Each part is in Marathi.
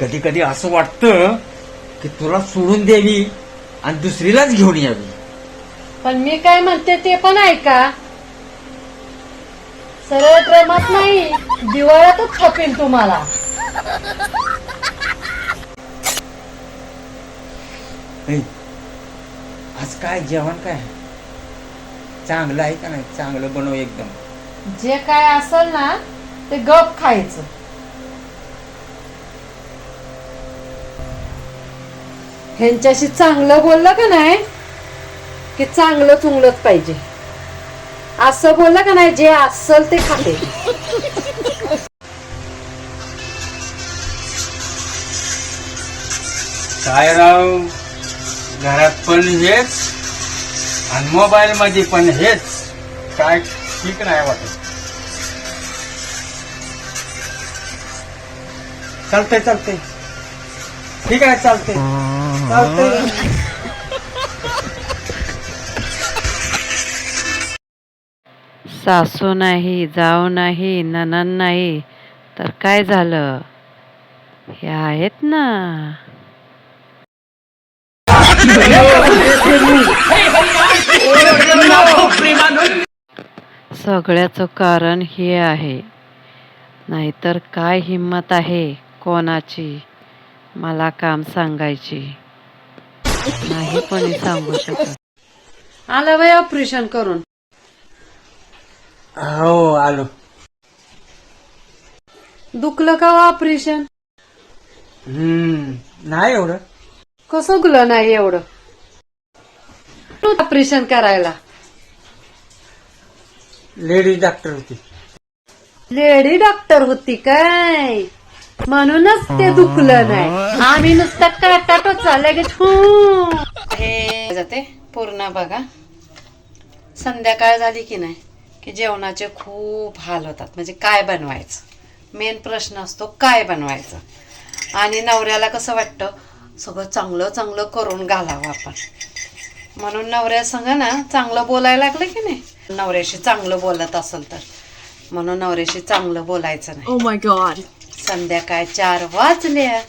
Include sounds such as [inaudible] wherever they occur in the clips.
कधी कधी असं वाटतं की तुला सोडून द्यावी आणि दुसरीलाच घेऊन यावी पण मी काय म्हणते ते पण ऐका. सरळ प्रेमात नाही दिवाळ्यातच छपेन तुम्हाला. ऐ, आज काय जेवण काय? चांगलं आहे का नाही? चांगलं बनव एकदम. जे काय असेल ना ते गप खायचं. ह्यांच्याशी चांगलं बोललं का नाही? की चांगलं चुंगलंच पाहिजे. असं बोललं का नाही जे असल ते खाते. काय राव? घरात पण हेच आणि मोबाईल मध्ये पण हेच. काय ठीक नाही वाटत. चालतंय चालतंय. ठीक आहे चालतंय चालतंय. [laughs] सासू नाही जाऊ नाही ननन नाही तर काय झालं? हे आहेत ना. सगळ्याचं कारण हे आहे. नाहीतर काय हिंमत आहे कोणाची? मला काम सांगायची. नाही कोणी सांगू शकत. आलं वय ऑपरेशन करून. हो आलो. दुखलं का ऑपरेशन हम्म नाही एवढं. कसं गुलं नाही एवढं? ऑपरेशन करायला. लेडीज डॉक्टर होती. लेडी डॉक्टर होती काय? म्हणूनच ते दुखलं नाही. आम्ही नुसतं काटाटोच लगेच हू. हे जाते पूर्ण बघा. संध्याकाळ झाली की नाही की जेवणाचे खूप हाल होतात. म्हणजे काय बनवायचं? मेन प्रश्न असतो काय बनवायचं? आणि नवऱ्याला कसं वाटतं? सगळं चांगलं चांगलं करून घालावं आपण. म्हणून नवऱ्या संग ना चांगलं बोलायला लागलं की नाही? नवऱ्याशी चांगलं बोलत असेल तर. म्हणून नवऱ्याशी चांगलं बोलायचं नाही. Oh. संध्याकाळ चार वाजल्या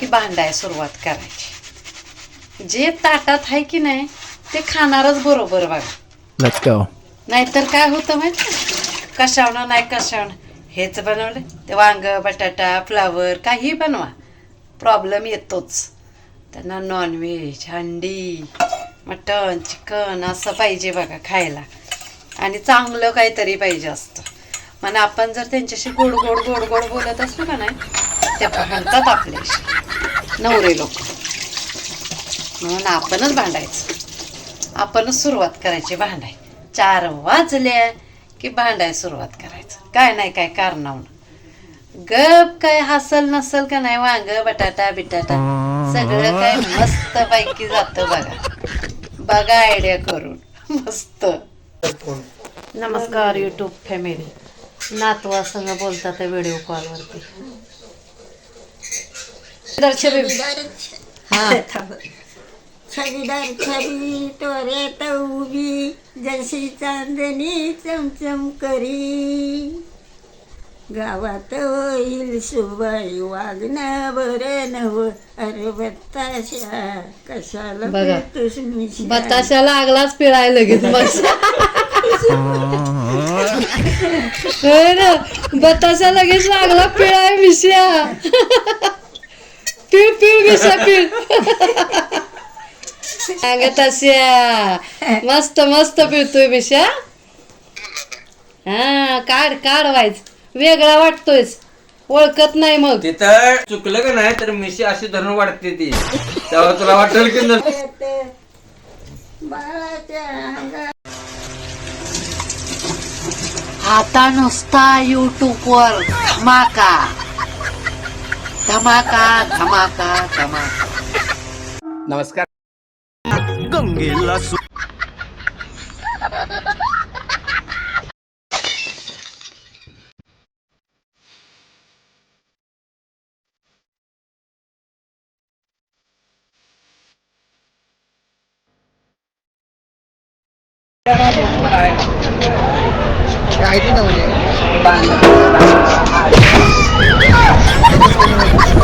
की भांडाय सुरुवात करायची. जे ताटात आहे की नाही ते खाणारच बरोबर बघा. go. नाहीतर काय होतं माहिती कशावनं नाही कशावनं. हेच बनवलं ते वांग बटाटा फ्लावर काही बनवा. प्रॉब्लेम येतोच. त्यांना नॉनव्हेज अंडी मटन चिकन असं पाहिजे बघा खायला. आणि चांगलं काहीतरी पाहिजे असतं. मग आपण जर त्यांच्याशी गोड गोड गोड गोड बोलत असलो का नाही ते भांडतात आपल्याशी नवरे लोक. म्हणून आपणच भांडायचं. आपणच सुरुवात करायची भांडाय. चार वाजल्या की भांडाय सुरुवात करायचं. काय नाही काय कारणावून. गप काय हसल नसल का नाही वांग बटाटा बिटाटा. सगळं काय मस्त पैकी जातं बघा. बघा आयडिया करून. मस्त. नमस्कार युट्यूब फॅमिली नातवा संग बोलतात व्हिडिओ कॉलवरती हा. छबीदार छबी तोऱ्यात उभी जशी चांदणी चमचम करी. गावात होईल सुबाई वागणं बरं नव अरे बत्ताशा कशाला बघा. पेटूस मिशा? बताशा लागलाच पिळाय लगेच मग होय ना बताशा लगेच लागला पिळाय मिश्या [laughs] पिळ पिळ मिश्या पिळ सांगत अशा मस्त मस्त पिळतोय मिश्या हा काढ काढ वाईच वेगळा वाटतोयस. ओळखत नाही मग. तिथं चुकलं का नाही तर मिशी अशी धरून वाढते ती. तेव्हा तुला वाटेल की आता नुसता युट्यूब वर धमाका tama ka, tama ka, tama ka. Namaskar. Ganggila su... Ya itu